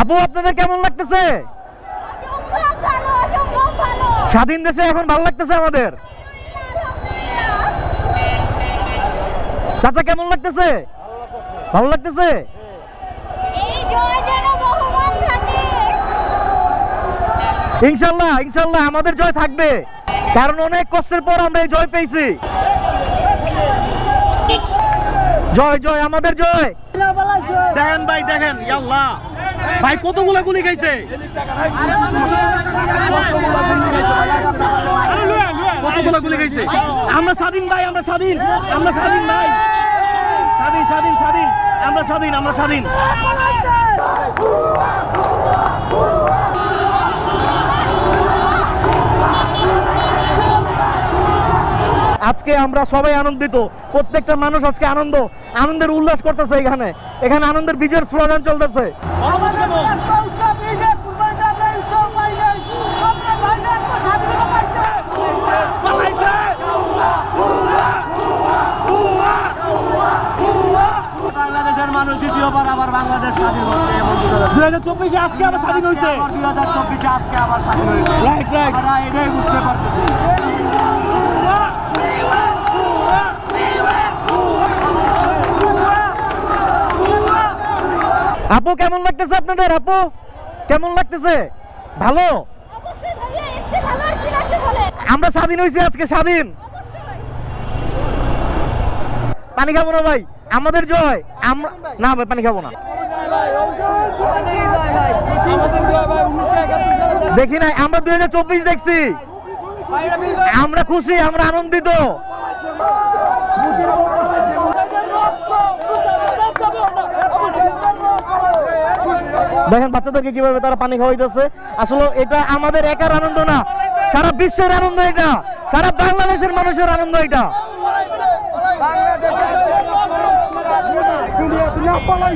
আপু আপনাদের কেমন লাগতেছে? স্বাধীন দেশে এখন ভালো লাগতেছে আমাদের। চাচা কেমন লাগতেছে? ভালো লাগতেছে? এই জয় যেন বহুমান থাকে ইনশাল্লাহ ইনশাল্লাহ আমাদের জয় থাকবে। কারণ অনেক কষ্টের পর আমরা এই জয় পেয়েছি। জয় জয় আমাদের জয়। দেখেন ভাই দেখেন ইয়াল্লাহ। ভাই, কতগুলা গুলি খাইছে? কতগুলা গুলি খাইছে? আমরা স্বাধীন ভাই, আমরা স্বাধীন আমরা স্বাধীন ভাই। স্বাধীন স্বাধীন স্বাধীন, আমরা স্বাধীন আমরা স্বাধীন। আজকে আমরা সবাই আনন্দিত, প্রত্যেকটা মানুষ আজকে আনন্দ, আনন্দের উল্লাস করতেছে এখানে। এখানে আনন্দের বিজয়ের স্লোগান চলতেছে। বাংলাদেশের মানুষ দ্বিতীয়বার আবার বাংলাদেশ স্বাধীন হচ্ছে এবং দুই হাজার চব্বিশে আজকে আবার স্বাধীন হয়েছে? দুই হাজার চব্বিশে আজকে আবার স্বাধীন হয়েছে। রাইট রাইট এটাই বুঝতে পারতেছি। আপু কেমন লাগতেছে আপনাদের আপু? কেমন লাগতেছে? ভালো? আমরা স্বাধীন হয়েছি আজকে স্বাধীন। পানি খাব না ভাই আমাদের জয়। আমরা না ভাই পানি খাব না। দেখি নাই আমরা দুই হাজার চব্বিশ দেখছি। আমরা খুশি আমরা আনন্দিত। দেখেন বাচ্চাদেরকে কীভাবে তারা পানি খাওয়াইতেছে। আসলে এটা আমাদের একার আনন্দ না, সারা বিশ্বের আনন্দ এটা, সারা বাংলাদেশের মানুষের আনন্দ এটা।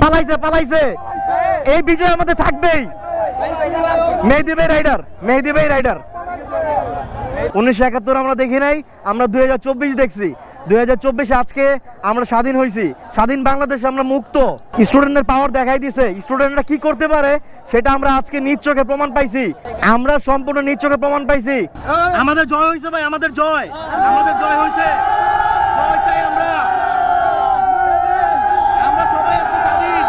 পালাইছে পালাইছে। এই বিজয় আমাদের থাকবেই। মেহেদি ভাই রাইডার, মেহেদি ভাই রাইডার। উনিশশো একাত্তর আমরা দেখি নাই, আমরা দুই হাজার চব্বিশ দেখছি। দুই হাজার চব্বিশে আজকে আমরা স্বাধীন হয়েছি স্বাধীন বাংলাদেশ আমরা মুক্ত। স্টুডেন্টদের পাওয়ার দেখাই দিছে। স্টুডেন্টরা কি করতে পারে সেটা আমরা আজকে নিজ চোখে প্রমাণ পাইছি। আমরা সম্পূর্ণ নিজ চোখে প্রমাণ পাইছি। আমাদের জয় হয়েছে ভাই আমাদের জয়। আমাদের জয় হয়েছে জয় চাই আমরা আমরা সবাই আজকে স্বাধীন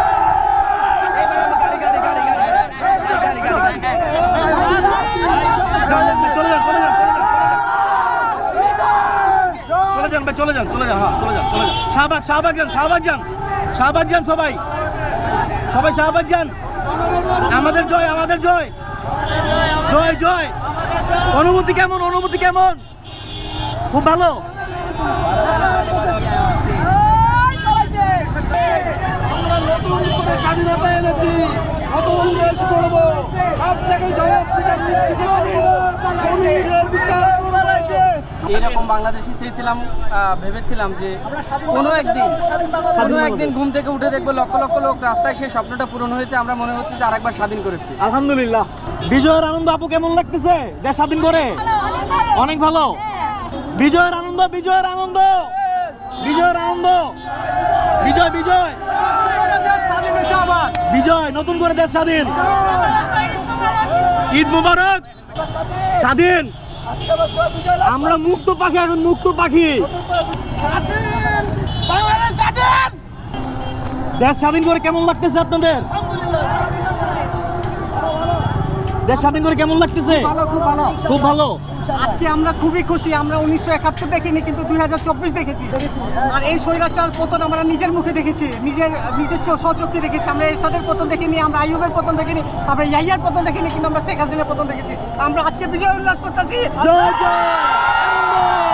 এই ভাই, আমার গাড়ি, গাড়ি, গাড়ি, গাড়ি, গাড়ি, গাড়ি, গাড়ি, গাড়ি। যান, যান, যান, চলে যান চলে যান চলে যান চলে যান ভাই, চলে যান চলে যান হ্যাঁ চলে যান চলে যান। শাহবাগ শাহবাগ যান শাহবাগ যান শাহবাগ যান সবাই। সবাই শাহবাগ যান। আমাদের জয় আমাদের জয়। জয় জয়। অনুভূতি কেমন অনুভূতি কেমন? খুব ভালো? নতুন স্বাধীনতা এনেছি। নতুন দেশ করব সব জায়গায় জবাবদিহিতা নিশ্চিত এরকম বাংলাদেশি চেয়েছিলাম ভেবেছিলাম যে কোনো একদিন কোনো একদিন ঘুম থেকে উঠে দেখব লক্ষ লক্ষ লোক রাস্তায় সেই স্বপ্নটা পূরণ হয়েছে। আমরা মনে হচ্ছে যে আরেকবার স্বাধীন করেছি। আলহামদুলিল্লাহ। বিজয়ের আনন্দ আপু কেমন লাগতেছে? দেশ স্বাধীন করে? অনেক ভালো। বিজয়ের আনন্দ বিজয়ের আনন্দ। বিজয়ের আনন্দ। বিজয় বিজয়। বিজয়, নতুন করে দেশ স্বাধীন। ঈদ মুবারক। স্বাধীন। আমরা মুক্ত পাখি এখন মুক্ত পাখি। দেশ স্বাধীন করে কেমন লাগতেছে আপনাদের? দেশ স্বাধীন করে কেমন লাগতেছে? খুব ভালো খুব ভালো। আজকে আমরা খুবই খুশি আমরা উনিশশো একাত্তর দেখিনি কিন্তু দুই হাজার চব্বিশ দেখেছি। আর এই স্বৈরাচার পতন আমরা নিজের মুখে দেখেছি নিজের নিজের স্বচক্ষে দেখেছি। আমরা এরশাদের পতন দেখিনি আমরা আইয়ুবের পতন দেখিনি আমরা ইয়াইয়ার পতন দেখিনি কিন্তু আমরা শেখ হাসিনার পতন দেখেছি। আমরা আজকে বিজয় উল্লাস করতেছি। জয় জয়।